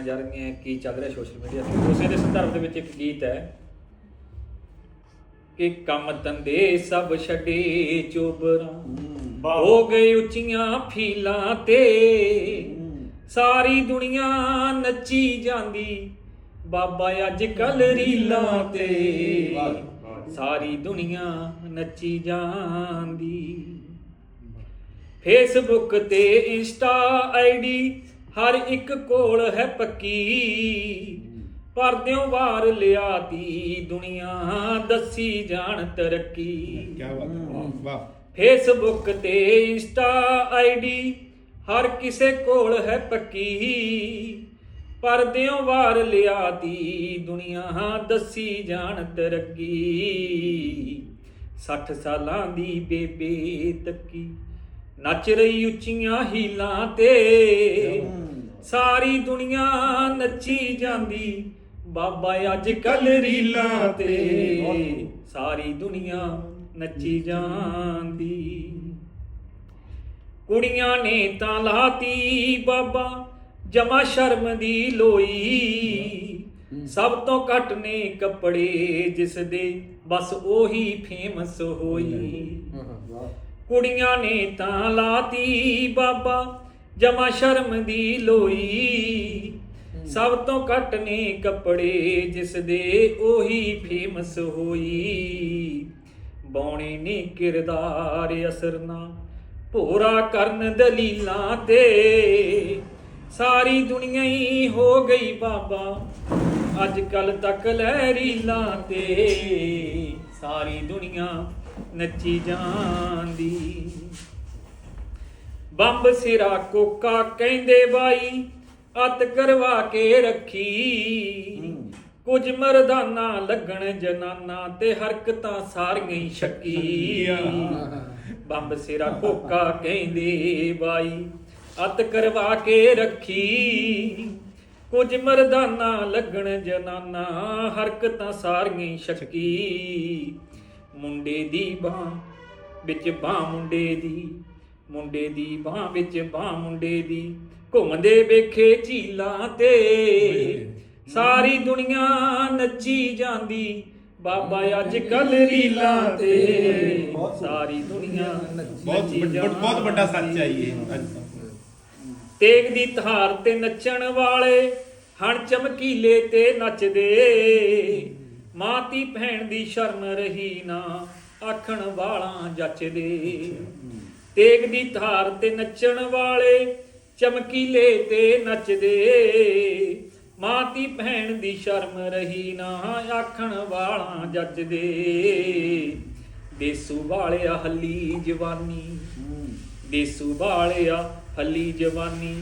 ਜਾ ਰਹੀਆਂ ਹੈ, ਕੀ ਚੱਲ ਰਿਹਾ ਸੋਸ਼ਲ ਮੀਡੀਆ ਤੇ? ਉਸੇ ਦੇ ਸੰਦਰਭ ਦੇ ਵਿੱਚ ਇੱਕ ਗੀਤ ਹੈ ਕਿ ਕੰਮ ਧੰਦੇ ਸਭ ਛੱਡੇ ਚੋਬਰਾਂ ਹੋ ਗਏ ਉੱਚੀਆਂ ਫੀਲਾਂ ਤੇ ਸਾਰੀ ਦੁਨੀਆ ਨੱਚੀ ਜਾਂਦੀ। ਬਾਬਾ ਅੱਜ ਕੱਲ ਰੀਲਾਂ ਤੇ ਸਾਰੀ ਦੁਨੀਆ ਨੱਚੀ ਜਾਂਦੀ। ਫੇਸਬੁੱਕ ਤੇ ਇੰਸਟਾ ਆਈਡੀ ਹਰ ਇੱਕ ਕੋਲ ਹੈ ਪੱਕੀ। ਪਰਦਿਓਂ ਵਾਰ ਲਿਆਤੀ ਦੁਨੀਆ ਦੱਸੀ ਜਾਣ ਤਰੱਕੀ। ਕੀ ਬਾਤ ਹੈ। ਵਾਹ ਫੇਸਬੁੱਕ ਤੇ ਇੰਸਟਾ ਆਈਡੀ ਹਰ ਕਿਸੇ ਕੋਲ ਹੈ ਪੱਕੀ। ਪਰਦਿਓਂ ਵਾਰ ਲਿਆਤੀ ਦੁਨੀਆ ਦੱਸੀ ਜਾਣ ਤਰੱਕੀ। 60 ਸਾਲਾਂ ਦੀ ਬੇਬੇ ਤੱਕੀ ਨੱਚ ਰਹੀ ਉੱਚੀਆਂ ਹੀਲਾਂ ਤੇ। ਸਾਰੀ ਦੁਨੀਆ ਨੱਚੀ ਜਾਂਦੀ। ਬਾਬਾ ਅੱਜ ਕੱਲ ਰੀਲਾਂ ਤੇ ਸਾਰੀ ਦੁਨੀਆ ਨੱਚੀ ਜਾਂਦੀ। ਕੁੜੀਆਂ ਨੇ ਤਾਂ ਲਾਤੀ ਬਾਬਾ ਜਮਾ ਸ਼ਰਮ ਦੀ ਲੋਈ। ਸਭ ਤੋਂ ਘੱਟ ਨੇ ਕੱਪੜੇ ਜਿਸ ਦੇ ਬਸ ਉਹੀ ਫੇਮਸ ਹੋਈ। ਕੁੜੀਆਂ ਨੇ ਤਾਂ ਲਾਤੀ ਬਾਬਾ ਜਮਾ ਸ਼ਰਮ ਦੀ ਲੋਈ। ਸਭ ਤੋਂ ਘੱਟ ਨੇ ਕੱਪੜੇ ਜਿਸ ਦੇ ਉਹੀ ਫੇਮਸ ਹੋਈ। ਬੌਣੇ ਨੇ ਕਿਰਦਾਰ ਅਸਰ ਨਾ ਭੋਰਾ ਕਰਨ ਦਲੀਲਾਂ ਤੇ। ਸਾਰੀ ਦੁਨੀਆ ਹੀ ਹੋ ਗਈ ਬਾਬਾ ਅੱਜ ਕੱਲ ਤੱਕ ਲੈ ਰੀਲਾਂ ਤੇ। ਸਾਰੀ ਦੁਨੀਆ ਨੱਚੀ ਜਾਂਦੀ। ਬੰਬ ਸਿਰਾ ਕੋਕਾ ਕਹਿੰਦੇ ਬਾਈ ਅਤ ਕਰਵਾ ਕੇ ਰੱਖੀ। ਕੁਝ ਮਰਦਾਨਾ ਲੱਗਣ ਜਨਾਨਾ ਤੇ ਹਰਕਤਾਂ ਸਾਰੀਆਂ ਹੀ ਸ਼ੱਕੀ ਬੰਬ ਸਿਰਾ ਕੋਕਾ ਕਹਿੰਦੇ ਬਾਈ ਅਤ ਕਰਵਾ ਕੇ ਰੱਖੀ। ਕੁਝ ਮਰਦਾਨਾ ਲੱਗਣ ਜਨਾਨਾ ਹਰਕਤਾਂ ਸਾਰੀਆਂ ਸ਼ੱਕੀ ਮੁੰਡੇ ਦੀ ਬਾਹ ਵਿੱਚ ਬਾਹ ਮੁੰਡੇ ਦੀ। ਮੁੰਡੇ ਦੀ ਬਾਹ ਵਿੱਚ ਬਾਹ ਮੁੰਡੇ ਦੀ। ਘੁੰਮਦੇ ਵੇਖੇ ਝੀਲਾਂ ਤੇ। ਸਾਰੀ ਦੁਨੀਆ ਨੱਚੀ ਜਾਂਦੀ। ਬਾਬਾ ਅੱਜ ਕੱਲ ਰੀਲਾਂ ਤੇ। ਸਾਰੀ ਦੁਨੀਆ ਨੱਚੀ ਬਹੁਤ ਬਹੁਤ ਵੱਡਾ ਸੱਚ ਹੈ। ਇਹ। ਤੇਗ ਦੀ ਧਾਰ ਤੇ ਨੱਚਣ ਵਾਲੇ ਹਣ ਚਮਕੀਲੇ ਤੇ ਨੱਚਦੇ। ਮਾਤੀ ਭੈਣ ਦੀ ਸ਼ਰਮ ਰਹੀ ਨਾ ਆਖਣ ਵਾਲਾਂ ਜੱਚਦੇ। ਤੇਗ ਦੀ ਧਾਰ ਤੇ ਨੱਚਣ ਵਾਲੇ ਚਮਕੀਲੇ ਤੇ ਨੱਚਦੇ। ਮਾਤੀ ਭੈਣ ਦੀ ਸ਼ਰਮ ਰਹੀ ਨਾ ਆਖਣ ਵਾਲਾਂ ਜੱਚਦੇ ਦੇਸੂ ਵਾਲਿਆ ਹੱਲੀ ਜਵਾਨੀ। ਦੇਸੂ ਵਾਲਿਆ ਹੱਲੀ ਜਵਾਨੀ।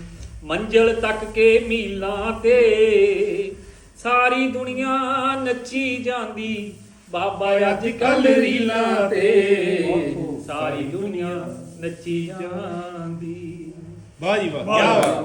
ਮੰਜ਼ਲ ਤੱਕ ਕੇ ਮੀਲਾਂ ਤੇ ਸਾਰੀ ਦੁਨੀਆ ਨੱਚੀ ਜਾਂਦੀ। ਬਾਬਾ ਅੱਜ ਕੱਲ ਰੀਲਾਂ ਤੇ ਸਾਰੀ ਦੁਨੀਆ। ਨੱਚੀ ਜਾਂਦੀ। ਵਾਹ ਜੀ ਵਾਹ। ਕੀ ਬਾਤ।